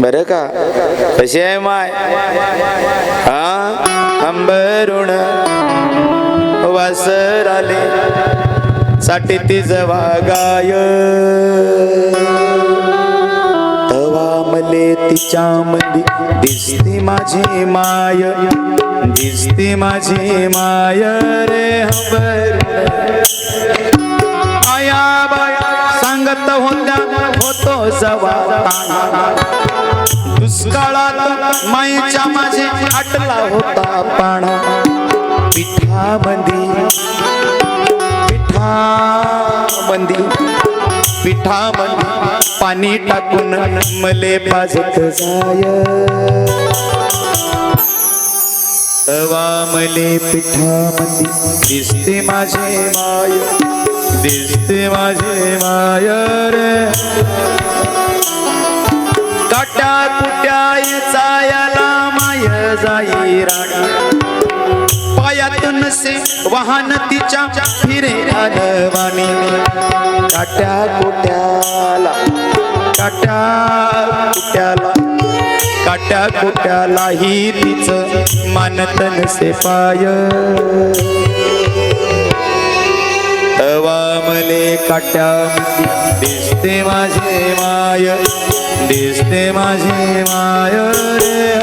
बर का? कशी आहे माय. हा? अंबरुण. वासर आले. साठी जवा गाय. तवा मले तिच्या मंदी दिसती माझी माय. दिसती माझी माय रे अंबरुण. सांगत होत्या होतो जवा दुष्काळात माईच्या माझे आटला होता पाणा. पिठा बंदी पिठा बंदी पिठा मंदी पाणी टाकून मले पाजत जाय. तवा मले पिठा बंदी दिसते माझे माय. दिसते माझे मायर. काट्या कुट्या जायला माय जाई राणी. पायातून से वाहन तिच्या फिरे आलवाणी काट्या कुट्याला काट्या कुट्याला काट्या कुट्यालाही तिचं मानतन से पाय अवामले काट्या. दिसते माझे माय. दिसते माझे माय रे.